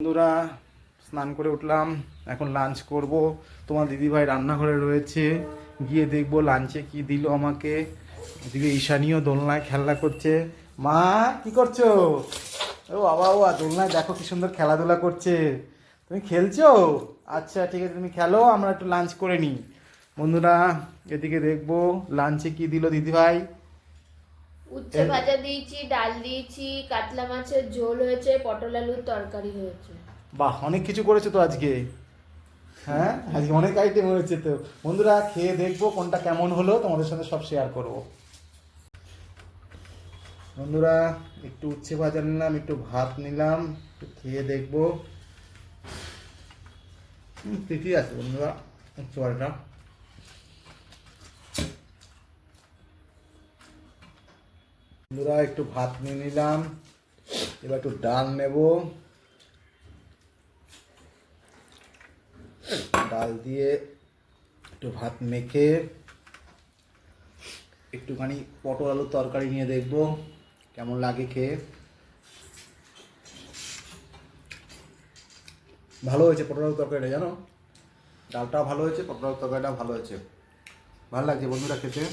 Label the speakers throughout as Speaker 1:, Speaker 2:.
Speaker 1: বন্ধুরা, স্নান করে উঠলাম। এখন লাঞ্চ করব। তোমার দিদিভাই রান্নাঘরে রয়েছে। গিয়ে দেখব লাঞ্চে কি দিল আমাকে। এদিকে ঈশানীয় দোলনায় খেলা করছে। মা, কি করছ? ও বাবা, ও দোলনায় দেখো কি সুন্দর খেলাধুলা করছে। তুমি খেলছো? আচ্ছা ঠিক আছে, তুমি খেলো, আমরা একটু লাঞ্চ করে নিই। বন্ধুরা, এদিকে দেখব লাঞ্চে কি দিল দিদিভাই।
Speaker 2: উচ্ছে ভাজা দিয়েছি ডাল দিয়েছি কাতলা মাছের ঝোল হয়েছে পটল আলুর তরকারি হয়েছে।
Speaker 1: বাহ অনেক কিছু করেছ তো আজকে। হ্যাঁ? আজকে অনেক আইটেম হয়েছে তো। বন্ধুরা খেয়ে দেখব কোনটা কেমন হলো তোমাদের সাথে সব শেয়ার করব। বন্ধুরা একটু উচ্ছে ভাজা নিলাম একটু ভাত নিলাম একটু খেয়ে দেখব। ঠিকই আছে বন্ধুরা উচ্ছে ভাজাটা। বন্ধুরা, একটু ভাত নিয়ে নিলাম। এবার একটু ডাল নেব। ডাল দিয়ে একটু ভাত মেখে একটুখানি পটল আলুর তরকারি নিয়ে দেখব, কেমন লাগে খেয়ে। ভালো হয়েছে পটল আলুর তরকারিটা, জানো? ডালটাও ভালো হয়েছে, পটল আলুর তরকারিটাও ভালো হয়েছে। ভালো লাগছে বন্ধুরা খেতে?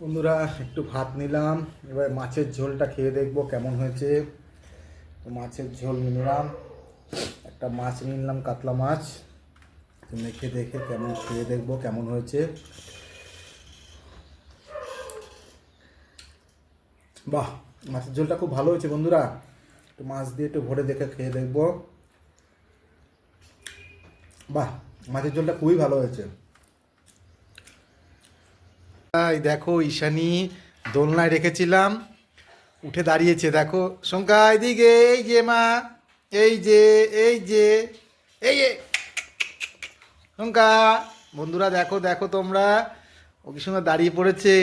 Speaker 1: বন্ধুরা, একটু ভাত নিলাম। এবার মাছের ঝোলটা খেয়ে দেখব কেমন হয়েছে। তো মাছের ঝোল নিলাম। একটা মাছ নিলাম, কাতলা মাছ। মেখে দেখে কেমন, খেয়ে দেখব কেমন হয়েছে। বাহ, মাছের ঝোলটা খুব ভালো হয়েছে বন্ধুরা। একটু মাছ দিয়ে একটু ভরে দেখে খেয়ে দেখব। বাহ, মাছের ঝোলটা খুবই ভালো হয়েছে। এই দেখো ঈশানি দোলনায় রেখেছিলাম, উঠে দাঁড়িয়েছে, দেখো, শঙ্কা, এদিকে, এই যে মা, এই যে এই যে, এই শঙ্কা, বন্ধুরা দেখো দেখো তোমরা, ও কি দাঁড়িয়ে পড়েছে।